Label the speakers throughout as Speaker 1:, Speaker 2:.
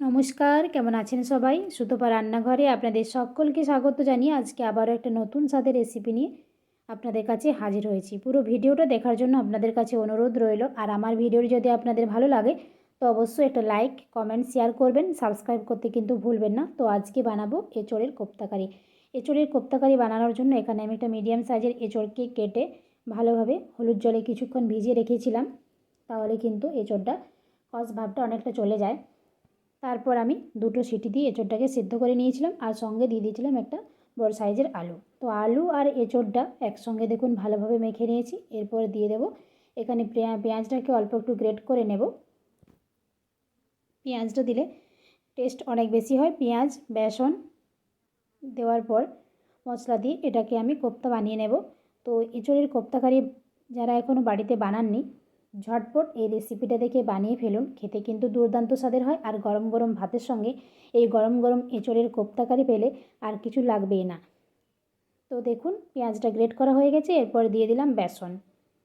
Speaker 1: নমস্কার, কেমন আছেন সবাই? সুতপা রান্নাঘরে আপনাদের সকলকে স্বাগত জানিয়ে আজকে আবারও একটা নতুন স্বাদের রেসিপি নিয়ে আপনাদের কাছে হাজির হয়েছি। পুরো ভিডিওটা দেখার জন্য আপনাদের কাছে অনুরোধ রইল। আর আমার ভিডিওটি যদি আপনাদের ভালো লাগে, তো অবশ্যই একটা লাইক কমেন্ট শেয়ার করবেন। সাবস্ক্রাইব করতে কিন্তু ভুলবেন না। তো আজকে বানাবো এঁচড়ের কোপ্তাকারি। এঁচড়ের কোপ্তাকারি বানানোর জন্য এখানে আমি একটা মিডিয়াম সাইজের এঁচড়কে কেটে ভালোভাবে হলুদ জলে কিছুক্ষণ ভিজিয়ে রেখেছিলাম। তাহলে কিন্তু এঁচড়টা কস ভাবটা অনেকটা চলে যায়। তারপর আমি দুটো সিটি দিয়ে এঁচোড়টাকে সিদ্ধ করে নিয়েছিলাম আর সঙ্গে দিয়ে দিয়েছিলাম একটা বড় সাইজের আলু। তো আলু আর এঁচোড়টা একসঙ্গে দেখুন ভালোভাবে মেখে নিয়েছি। এরপর দিয়ে দেবো এখানে পেঁয়াজটাকে অল্প একটু গ্রেট করে নেব। পেঁয়াজটা দিলে টেস্ট অনেক বেশি হয়। পেঁয়াজ, বেসন দেওয়ার পর মশলা দিয়ে এটাকে আমি কোপ্তা বানিয়ে নেব। তো এঁচোড়ের কোপ্তাকারি যারা এখনও বাড়িতে বানাননি ঝটপট এই রেসিপিটা দেখে বানিয়ে ফেলুন। খেতে কিন্তু দুর্দান্ত স্বাদের হয় আর গরম গরম ভাতের সঙ্গে এই গরম গরম এঁচড়ের কোপ্তাকারি পেলে আর কিছু লাগবেই না। তো দেখুন, পেঁয়াজটা গ্রেট করা হয়ে গেছে। এরপর দিয়ে দিলাম বেসন।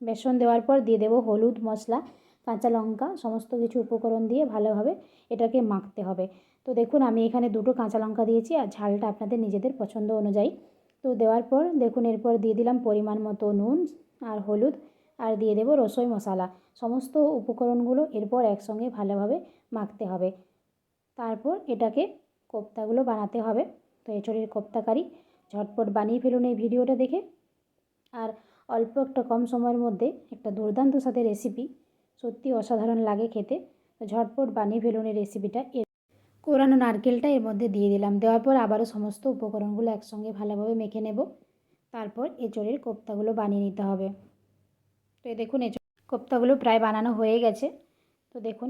Speaker 1: বেসন দেওয়ার পর দিয়ে দেবো হলুদ মশলা কাঁচা লঙ্কা, সমস্ত কিছু উপকরণ দিয়ে ভালোভাবে এটাকে মাখতে হবে। তো দেখুন, আমি এখানে দুটো কাঁচা লঙ্কা দিয়েছি আর ঝালটা আপনাদের নিজেদের পছন্দ অনুযায়ী। তো দেওয়ার পর দেখুন, এরপর দিয়ে দিলাম পরিমাণ মতো নুন আর হলুদ। আর দিয়ে দেবো রসই মশলা। সমস্ত উপকরণগুলো এরপর একসঙ্গে ভালোভাবে মাখতে হবে। তারপর এটাকে কোপ্তাগুলো বানাতে হবে। তো এঁচড়ের কোপ্তাকারি ঝটপট বানিয়ে ফেলুন এই ভিডিওটা দেখে। আর অল্প একটা কম সময়ের মধ্যে একটা দুর্দান্ত সাথে রেসিপি সত্যি অসাধারণ লাগে খেতে। তো ঝটপট বানিয়ে ফেলুন এই রেসিপিটা। এর কোরানো নারকেলটা এর মধ্যে দিয়ে দিলাম। দেওয়ার পর আবারও সমস্ত উপকরণগুলো একসঙ্গে ভালোভাবে মেখে নেব। তারপর এঁচড়ের কোপ্তাগুলো বানিয়ে নিতে হবে। তো দেখুন এঁচড় কোপ্তাগুলো প্রায় বানানো হয়ে গেছে। তো দেখুন,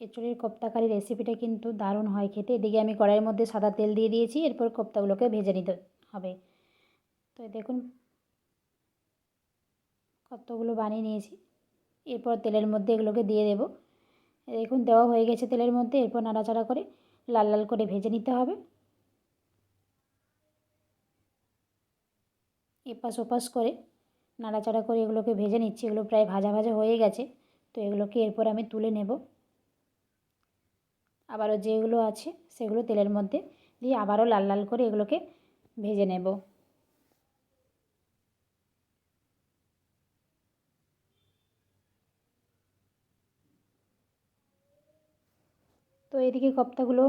Speaker 1: এঁচড়ের কোপ্তাকারি রেসিপিটা কিন্তু দারুণ হয় খেতে। এদিকে আমি কড়াইয়ের মধ্যে সাদা তেল দিয়ে দিয়েছি, এরপর কোপ্তাগুলোকে ভেজে নিতে হবে। তো দেখুন, কতগুলো বানিয়ে নিয়েছি। এরপর তেলের মধ্যে এগুলোকে দিয়ে দেব। দেখুন, দেওয়া হয়ে গেছে তেলের মধ্যে। এরপর নাড়াচাড়া করে লাল লাল করে ভেজে নিতে হবে। এপাশ ওপাশ করে নাড়াচাড়া করে এগুলোকে ভেজে নিচ্ছি। এগুলো প্রায় ভাজা ভাজা হয়ে গেছে। তো এগুলোকে এরপর আমি তুলে নেব। আবারও যেগুলো আছে সেগুলো তেলের মধ্যে দিয়ে আবারও লাল লাল করে এগুলোকে ভেজে নেব। তো এদিকে কপ্তাগুলো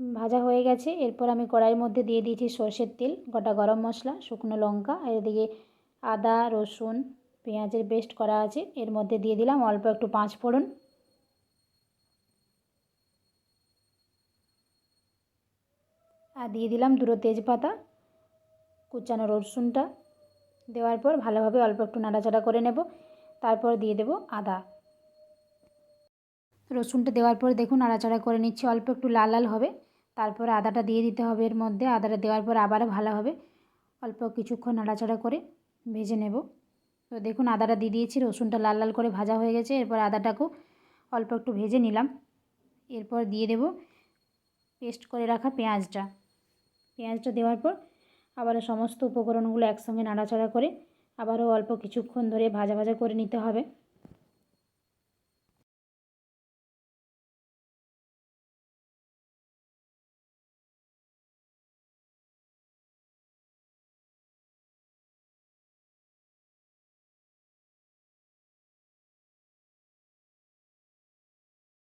Speaker 1: ভাজা হয়ে গেছে। এরপর আমি কড়াইয়ের মধ্যে দিয়ে দিয়েছি সর্ষের তেল, গোটা গরম মশলা, শুকনো লঙ্কা, আর এদিকে আদা, রসুন, পেঁয়াজের পেস্ট করা আছে। এর মধ্যে দিয়ে দিলাম অল্প একটু পাঁচ ফোড়ন। আর দিয়ে দিলাম দুটো তেজপাতা, কুচানো রসুনটা। দেওয়ার পর ভালোভাবে অল্প একটু নাড়াচাড়া করে নেব। তারপর দিয়ে দেব আদা। রসুনটা দেওয়ার পর দেখুন নাড়াচাড়া করে নিচ্ছি, অল্প একটু লাল লাল হবে। তারপর আদাটা দিয়ে দিতে হবে এর মধ্যে। আদাটা দেওয়ার পর আবারও ভালোভাবে অল্প কিছুক্ষণ নাড়াচাড়া করে ভেজে নেব। তো দেখুন, আদাটা দিয়ে দিয়েছি, রসুনটা লাল লাল করে ভাজা হয়ে গেছে। এরপর আদাটাকেও অল্প একটু ভেজে নিলাম। এরপর দিয়ে দেব পেস্ট করে রাখা পেঁয়াজটা। পেঁয়াজটা দেওয়ার পর আবারও সমস্ত উপকরণগুলো একসঙ্গে নাড়াচাড়া করে আবারও অল্প কিছুক্ষণ ধরে ভাজা ভাজা করে নিতে হবে।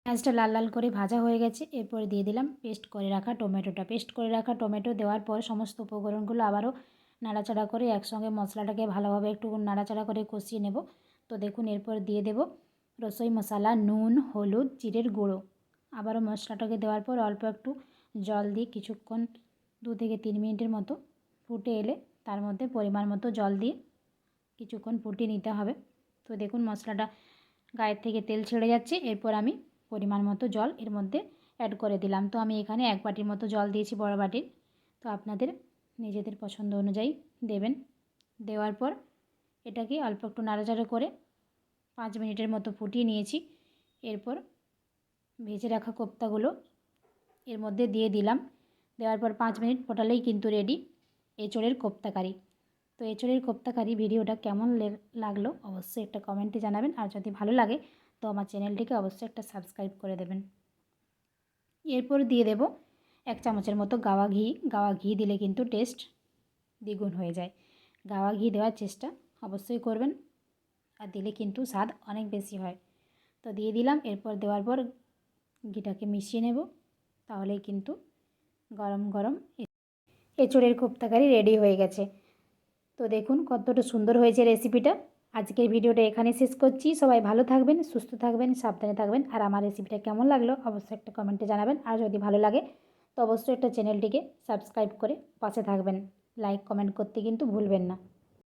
Speaker 1: পেঁয়াজটা লাল লাল করে ভাজা হয়ে গেছে। এরপরে দিয়ে দিলাম পেস্ট করে রাখা টমেটোটা। পেস্ট করে রাখা টমেটো দেওয়ার পর সমস্ত উপকরণগুলো আবারও নাড়াচাড়া করে একসঙ্গে মশলাটাকে ভালোভাবে একটু নাড়াচাড়া করে কষিয়ে নেব। তো দেখুন, এরপর দিয়ে দেব রসই মশলা, নুন, হলুদ, জিরের গুঁড়ো। আবারও মশলাটাকে দেওয়ার পর অল্প একটু জল দিয়ে কিছুক্ষণ দু থেকে তিন মিনিটের মতো ফুটে এলে তার মধ্যে পরিমাণ মতো জল দিয়ে কিছুক্ষণ ফুটিয়ে নিতে হবে। তো দেখুন, মশলাটা গায়ের থেকে তেল ছেড়ে যাচ্ছে। এরপর আমি পরিমাণ মতো জল এর মধ্যে অ্যাড করে দিলাম। তো আমি এখানে এক বাটির মতো জল দিয়েছি বড় বাটির। তো আপনাদের নিজেদের পছন্দ অনুযায়ী দেবেন। দেওয়ার পর এটাকে অল্প একটু নাড়াচাড়া করে পাঁচ মিনিটের মতো ফুটিয়ে নিয়েছি। এরপর ভেজে রাখা কোপ্তাগুলো এর মধ্যে দিয়ে দিলাম। দেওয়ার পর পাঁচ মিনিট ফোটালেই কিন্তু রেডি এঁচড়ের কোপ্তাকারি। তো এঁচড়ের কোপ্তাকারি ভিডিওটা কেমন লাগল অবশ্যই একটা কমেন্টে জানাবেন। আর যদি ভালো লাগে, তো আমার চ্যানেলটিকে অবশ্যই একটা সাবস্ক্রাইব করে দেবেন। এরপর দিয়ে দেব এক চামচের মতো গাওয়া ঘি। গাওয়া ঘি দিলে কিন্তু টেস্ট দ্বিগুণ হয়ে যায়। গাওয়া ঘি দেওয়ার চেষ্টা অবশ্যই করবেন আর দিলে কিন্তু স্বাদ অনেক বেশি হয়। তো দিয়ে দিলাম, এরপর দেওয়ার পর ঘিটাকে মিশিয়ে নেব। তাহলেই কিন্তু গরম গরম এঁচড়ের কোপ্তাকারি রেডি হয়ে গেছে। তো দেখুন কতটা সুন্দর হয়েছে রেসিপিটা আজকের ভিডিওটা এখানে শেষ করছি। সবাই ভালো থাকবেন, সুস্থ থাকবেন, সাবধানে থাকবেন। আর আমার রেসিপিটা কেমন লাগল অবশ্যই একটা কমেন্টে জানাবেন। আর যদি ভালো লাগে, তো অবশ্যই একটা চ্যানেলটিকে সাবস্ক্রাইব করে পাশে থাকবেন। লাইক কমেন্ট করতে কিন্তু ভুলবেন না।